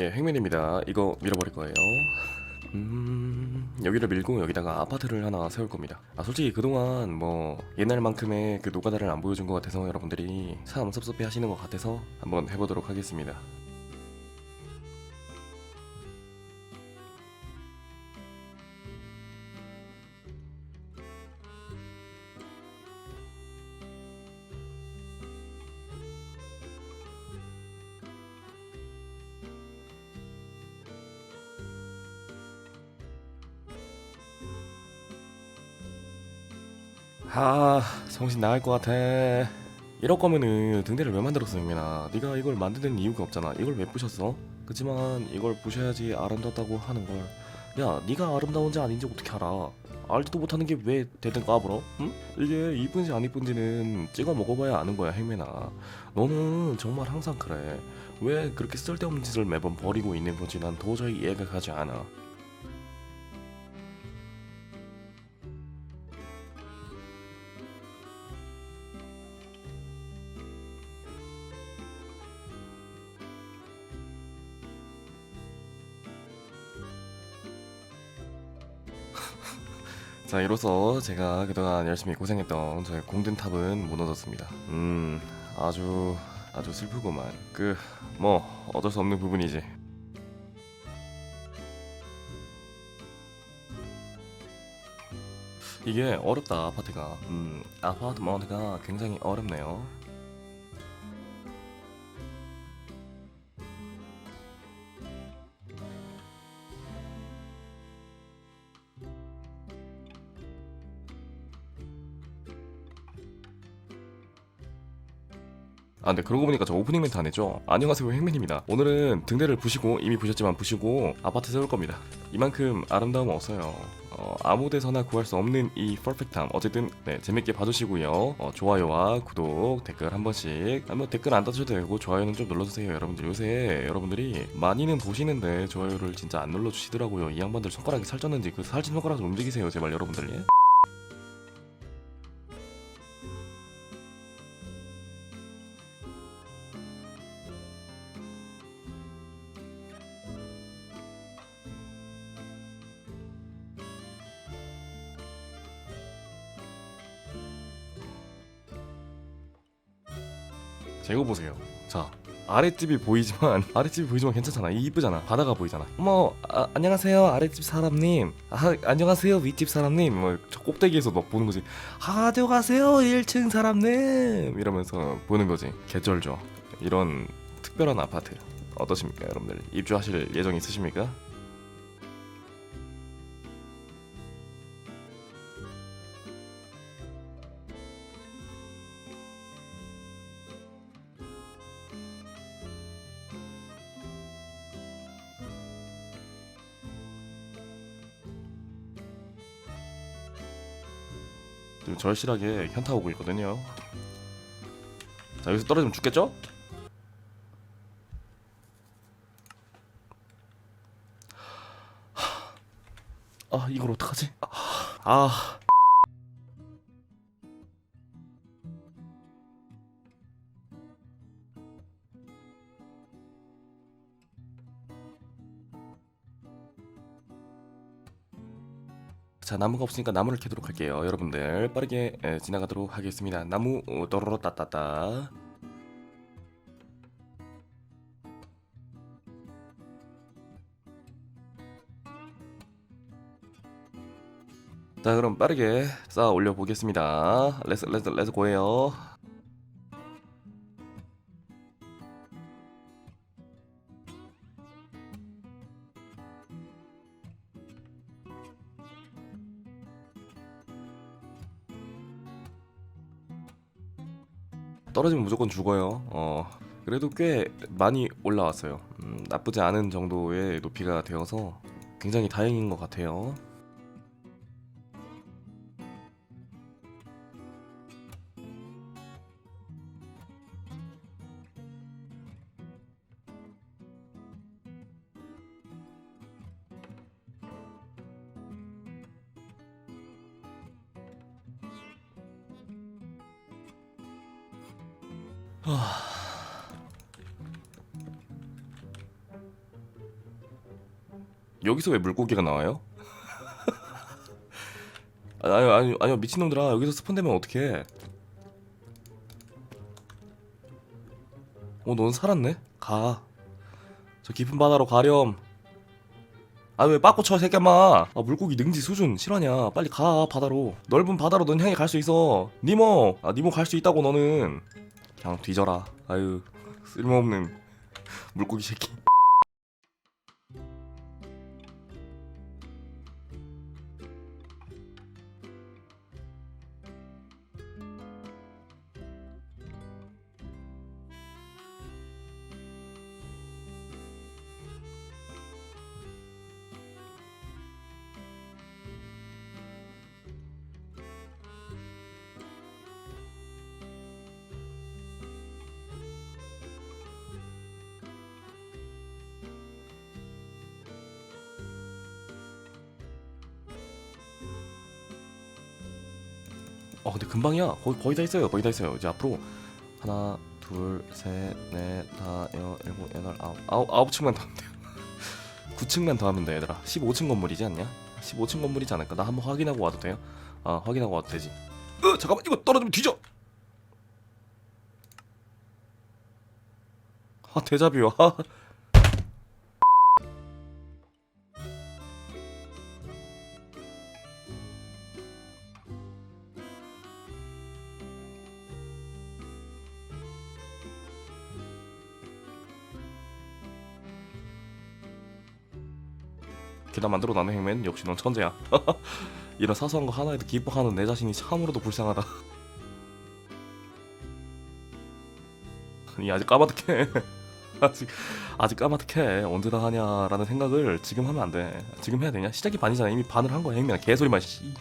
예, 횡맨입니다. 이거 밀어버릴 거예요. 음, 여기를 밀고 여기다가 아파트를 하나 세울 겁니다. 아, 솔직히 그동안 뭐 옛날만큼의 그 노가다를 안 보여준 것 같아서 여러분들이 참 섭섭해 하시는 것 같아서 한번 해보도록 하겠습니다. 아, 정신 나갈 것 같아. 이럴 거면은 등대를 왜 만들었어, 형민아? 네가 이걸 만드는 이유가 없잖아. 이걸 왜 부셨어? 그렇지만 이걸 부셔야지 아름답다고 하는 걸. 야, 네가 아름다운지 아닌지 어떻게 알아? 알지도 못하는 게 왜 대든 까불어? 응? 이게 이쁜지 안 이쁜지는 찍어 먹어봐야 아는 거야, 형민아. 너는 정말 항상 그래. 왜 그렇게 쓸데없는 짓을 매번 버리고 있는 건지 난 도저히 이해가 가지 않아. 자, 이로써 제가 그동안 열심히 고생했던 저의 공든탑은 무너졌습니다. 음, 아주 아주 슬프구만. 그 뭐 어쩔 수 없는 부분이지. 이게 어렵다 아파트가. 음, 아파트먼트가 굉장히 어렵네요. 아, 근데 그러고 보니까 저 오프닝 멘트 안 했죠? 안녕하세요, 행맨입니다. 오늘은 등대를 부시고, 이미 부셨지만 부시고, 아파트 세울 겁니다. 이만큼 아름다움은 없어요. 어, 아무 데서나 구할 수 없는 이 퍼펙트함. 어쨌든, 네, 재밌게 봐주시고요. 어, 좋아요와 구독, 댓글 한 번씩. 아, 뭐 댓글 안 따셔도 되고, 좋아요는 좀 눌러주세요, 여러분들. 요새 여러분들이 많이는 보시는데, 좋아요를 진짜 안 눌러주시더라고요. 이 양반들 손가락이 살쪘는지, 그 살찐 손가락 좀 움직이세요, 제발 여러분들. 예? 자 이거 보세요. 자 아랫집이 보이지만 아랫집이 보이지만 괜찮잖아. 이 이쁘잖아. 바다가 보이잖아. 어머 아, 안녕하세요. 아랫집 사람님. 아 안녕하세요. 윗집 사람님. 뭐저 꼭대기에서 막 보는 거지. 아, 안녕하세요. 1층 사람님. 이러면서 보는 거지. 개쩔죠. 이런 특별한 아파트 어떠십니까 여러분들? 입주하실 예정 있으십니까? 지금 절실하게 현타 오고 있거든요. 자 여기서 떨어지면 죽겠죠? 아 이걸 어떡하지? 아, 자 나무가 없으니까 나무를 캐도록 할게요 여러분들. 빠르게 에, 지나가도록 하겠습니다. 나무 어, 또로로 따따따. 자 그럼 빠르게 쌓아 올려 보겠습니다. 레스 레스 레스 고해요 떨어지면 무조건 죽어요. 어, 그래도 꽤 많이 올라왔어요. 음, 나쁘지 않은 정도의 높이가 되어서 굉장히 다행인 것 같아요. 여기서 왜 물고기가 나와요? 아니 아니 아니 미친놈들아. 여기서 스폰되면 어떡해? 어넌 살았네? 가 저 깊은 바다로 가렴. 아왜 빠꾸 쳐 새끼야마? 아 물고기 능지 수준 실화냐? 빨리 가 바다로. 넓은 바다로 넌 향해 갈 수 있어. 니모! 아 니모 갈 수 있다고 너는. 그냥 뒤져라. 아유 쓸모없는 물고기 새끼 어 근데 금방이야. 거의 거의 다 있어요. 거의 다 있어요. 이제 앞으로 하나 둘셋넷 다섯 일곱 여덟 아홉 아홉 아홉 층만 더 하면 돼요. 9층만 더 하면 돼 얘들아. 15층 건물이지 않냐? 15층 건물이지 않을까? 나 한번 확인하고 와도 돼요? 아 확인하고 와도 되지. 으 잠깐만. 이거 떨어지면 뒤져! 아 대자뷰야 계단 만들어 놔는 행맨. 역시 넌 천재야. 이런 사소한 거 하나에도 기뻐하는 내 자신이 참으로도 불쌍하다. 아니 아직 까마득해. 아직 아직 까마득해. 언제 다 하냐라는 생각을 지금 하면 안 돼. 지금 해야 되냐? 시작이 반이잖아. 이미 반을 한 거야 행맨아 개소리만 씨.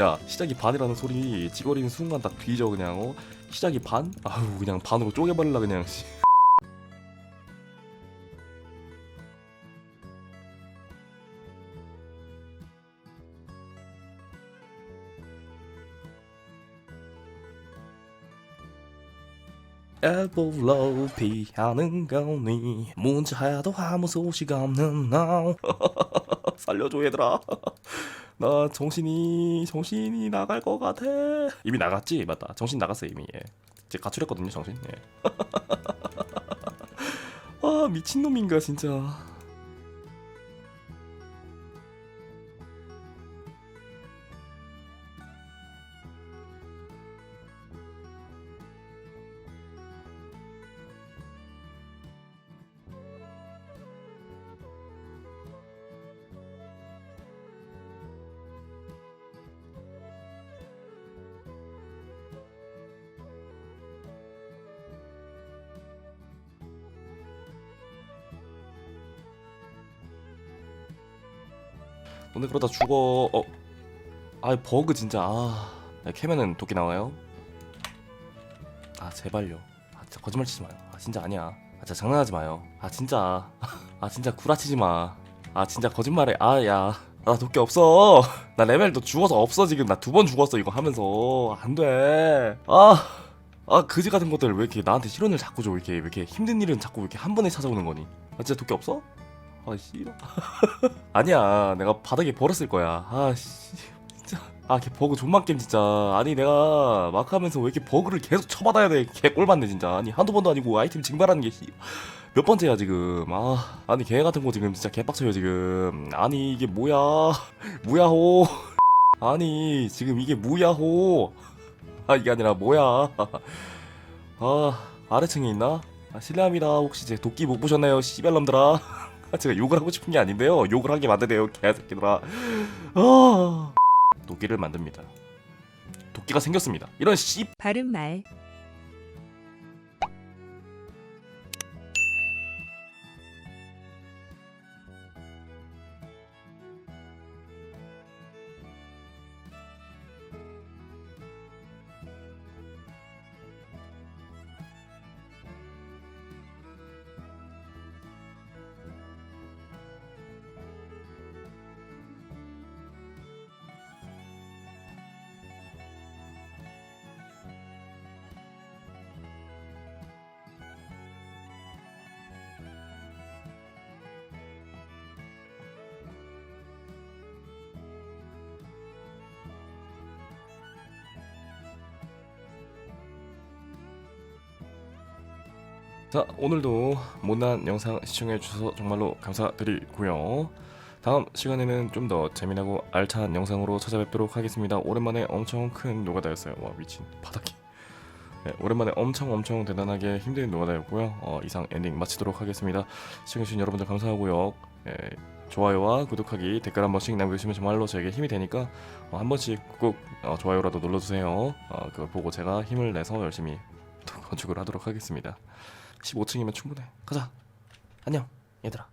야 시작이 반이라는 소리 찌거리는 순간 딱 뒤져 그냥. 어? 시작이 반? 아우 그냥 반으로 쪼개버릴라 그냥 씨. 엘보로 피하는 거니? 문자도 아무 소식 없는 나 살려줘 얘들아. 나 정신이 정신이 나갈 것 같아. 이미 나갔지? 맞다. 정신 나갔어 이미. 예. 이제 가출했거든요 정신. 예. 아 미친놈인가 진짜 오늘 그러다 죽어. 어. 아 버그 진짜. 아 야, 캐면은 도끼 나와요? 아 제발요. 아 진짜 거짓말 치지 마요. 아 진짜 아니야. 아 진짜 장난하지 마요. 아 진짜. 아 진짜 구라치지 마아 진짜 거짓말해. 아야. 나 도끼 없어. 나 레벨도 죽어서 없어 지금. 나 두 번 죽었어 이거 하면서. 안돼. 아아 그지 같은 것들 왜 이렇게 나한테 실언을 자꾸 줘? 이렇게 왜 이렇게 힘든 일은 자꾸 왜 이렇게 한 번에 찾아오는 거니? 아 진짜 도끼 없어? 아 싫어 아니야. 내가 바닥에 버렸을 거야. 아씨. 진짜. 아걔 버그 존만 게임 진짜. 아니 내가 막 하면서 왜 이렇게 버그를 계속 쳐받아야 돼개 꼴받네 진짜. 아니 한두 번도 아니고 아이템 증발하는 게몇 번째야 지금? 아 아니 걔 같은 거 지금 진짜 개빡쳐요 지금. 아니 이게 뭐야? 뭐야호? 아니 지금 이게 뭐야호? 아 이게 아니라 뭐야? 아 아래층에 있나? 아 실례합니다. 혹시 제 도끼 못 보셨나요 씨발놈들아 아, 제가 욕을 하고 싶은 게 아닌데요. 욕을 하게 만드네요, 개새끼들아. 아... 도끼를 만듭니다. 도끼가 생겼습니다. 이런 씨 바른 말. 자 오늘도 못난 영상 시청해 주셔서 정말로 감사드리고요. 다음 시간에는 좀 더 재미나고 알찬 영상으로 찾아뵙도록 하겠습니다. 오랜만에 엄청 큰 노가다였어요. 와 미친 바닥이. 네, 오랜만에 엄청 엄청 대단하게 힘든 노가다였고요. 어, 이상 엔딩 마치도록 하겠습니다. 시청해주신 여러분들 감사하고요. 예, 좋아요와 구독하기 댓글 한 번씩 남겨주시면 정말로 저에게 힘이 되니까 어, 한 번씩 꼭 어, 좋아요라도 눌러주세요. 어, 그걸 보고 제가 힘을 내서 열심히 또 건축을 하도록 하겠습니다. 15층이면 충분해. 가자. 안녕, 얘들아.